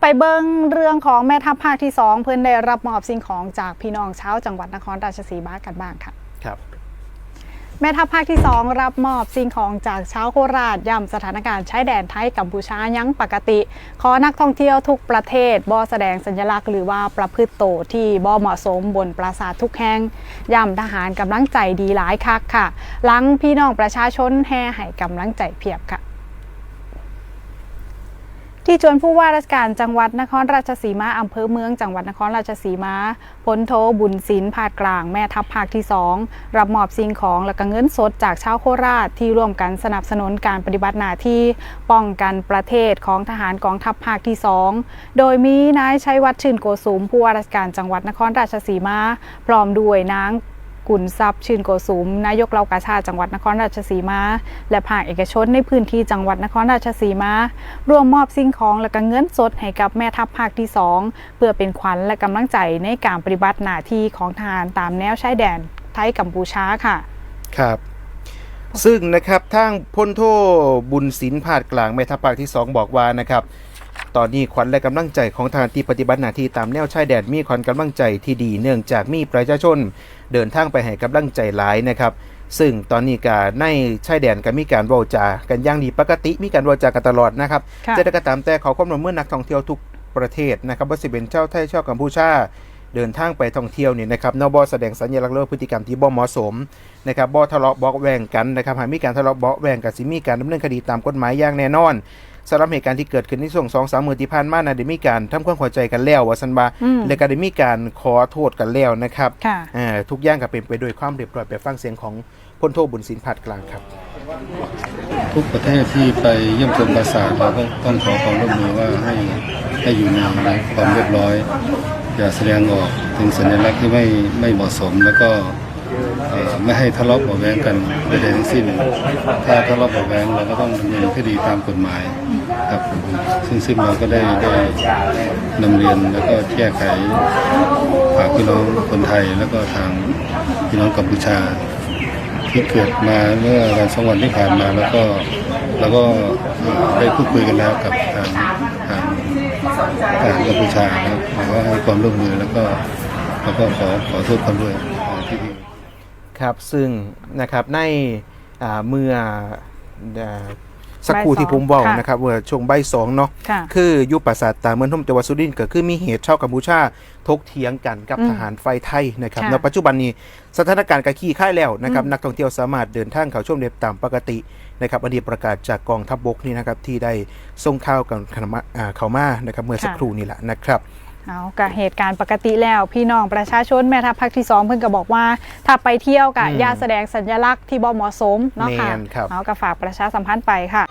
ไปเบิ้งเรื่องของแม่ทัพภาคที่ 2 เพิ่นได้รับมอบสิ่งของจากพี่น้องชาวจังหวัดนครราชสีมากันบ้างค่ะ ครับ แม่ทัพภาคที่ 2 รับมอบสิ่งของจากชาวโคราชย่ำสถานการณ์ชายแดนไทยกัมพูชายังปกติ ขอนักท่องเที่ยวทุกประเทศบ่แสดงสัญลักษณ์หรือว่าประพฤติโตวที่บ่เหมาะสมบนปราสาททุกแห่งย่ำทหารกำลังใจดีหลายคักค่ะหลังพี่น้องประชาชนแห่ให้กำลังใจเพียบค่ะ ที่จวนผู้ว่าราชการจังหวัดนครราชสีมาอำเภอเมืองจังหวัดนครราชสีมาพลโทบุญศิลป์ผาดกลางแม่ทัพภาคที่ 2 รับมอบสิ่งของและก็เงินสดจากชาวโคราชที่ร่วมกันสนับสนุนการปฏิบัติหน้าที่ป้องกันประเทศของทหารกองทัพภาคที่ 2 โดยมีนายชัยวัฒน์ชื่นโกสุมผู้ว่าราชการจังหวัดนครราชสีมาพร้อมด้วยนาง กุลทรัพย์ชื่นโกสุมนายกเหล่ากาชาติจังหวัดนครราชสีมา และภาคเอกชนในพื้นที่จังหวัดนครราชสีมา ร่วมมอบสิ่งของและก็เงินสดให้กับแม่ทัพภาคที่ 2 เพื่อเป็นขวัญและกำลังใจในการปฏิบัติหน้าที่ของทหารตามแนวชายแดนไทยกัมพูชาค่ะ ครับซึ่งนะครับทางพลโทบุญศิลป์ผาดกลางแม่ทัพภาคที่ 2 บอกว่านะครับ ตอนนี้ขวัญและกำลังใจของทหารที่ปฏิบัติหน้าที่ตามแนวชายแดนมีขวัญกำลังใจที่ดีเนื่องจากมีประชาชน เดินทางไปให้กำลังใจหลายนะครับ ซึ่งตอนนี้กาในชายแดนก็มีการเว้าจากันอย่างดีปกติมีการเว้าจากันตลอดนะครับค่ะจะได้กระตามแต่ขอความร่วมมือนักท่องเที่ยวทุกประเทศนะครับว่าสิเป็นเจ้าไทยชาวกัมพูชาเดินทางไปท่องเที่ยวเนี่ยนะครับนบแสดงสัญลักษณ์หรือว่าพฤติกรรมที่บ่เหมาะสมนะครับบ่ทะเลาะเบาะแวงกันนะครับหากมีการทะเลาะเบาะแวงกับสิมีการดำเนินคดีตามกฎหมายอย่างแน่นอน สำหรับเหตุการณ์ที่เกิดขึ้นในช่วงสองสามมือที่ผ่านมานะได้มีการทำความเข้าใจกันแล้วว่าสันบาอืมและก็ได้มีการขอโทษกันแล้วนะครับค่ะอ่าทุกอย่างก็เป็นไปด้วยความเรียบร้อยไปฟังเสียงของพลโทบุญศิลป์ผัดกลางครับ ทุกประเทศที่ไปเยี่ยมชมปราสาทเราก็ต้องขอความร่วมมือว่าให้ให้อยู่ในความเรียบร้อย อย่าแสดงออกถึงสัญลักษณ์ที่ไม่ไม่เหมาะสมแล้วก็เอ่อ ไม่ให้ทะเลาะเบาะแว้งกันใดๆทั้งสิ้น ถ้าทะเลาะเบาะแว้งเราก็ต้องดำเนินคดีตามกฎหมายครับซึ่งซึ่งเราก็ได้ได้นำเรียนแล้วก็แก้ไขฝากพี่น้องคนไทยแล้วก็ทางพี่น้องกัมพูชา ที่เกิดมาเมื่อวันสองวันที่ผ่านมาแล้วก็แล้วก็ได้พูดคุยกันแล้วกับทางทางทางกัมพูชาครับแล้วก็ให้ความร่วมมือแล้วก็แล้วก็ขอขอโทษเขาด้วยที่ ครับซึ่งนะครับในอ่าเมื่ออ่าสักครู่บ่ายสองที่ผมบอกค่ะนะครับเมื่อช่วงใบายสองเนาะค่ะคืออยุปราสาทตาเมืองทมจังหวัดสุรินทร์ก็คือมีเหตุชาวกัมพูชาทกเถียงกันกับอืมทหารไฟไทยนะครับค่ะในปัจจุบันนี้สถานการณ์ก็ขี้ค่ายแล้วนะครับอืมนักท่องเที่ยวสามารถเดินทางเข้าชมได้ตามปกตินะครับอันนี้ประกาศจากกองทัพบบกนี่นะครับที่ได้ส่งข่าวกันเข้ามาอ่าเข้ามานะครับเมื่อสักครู่นี่แหละนะครับ เอากับเหตุการณ์ปกติแล้ว พี่น้องประชาชนแม่ทัพภาคที่2เพิ่นก็บอกว่า ถ้าไปเที่ยวกับอืมอย่าแสดงสัญลักษณ์ที่บ่เหมาะสมเนาะค่ะแม่นครับ เอากับฝากประชาสัมพันธ์ไปค่ะ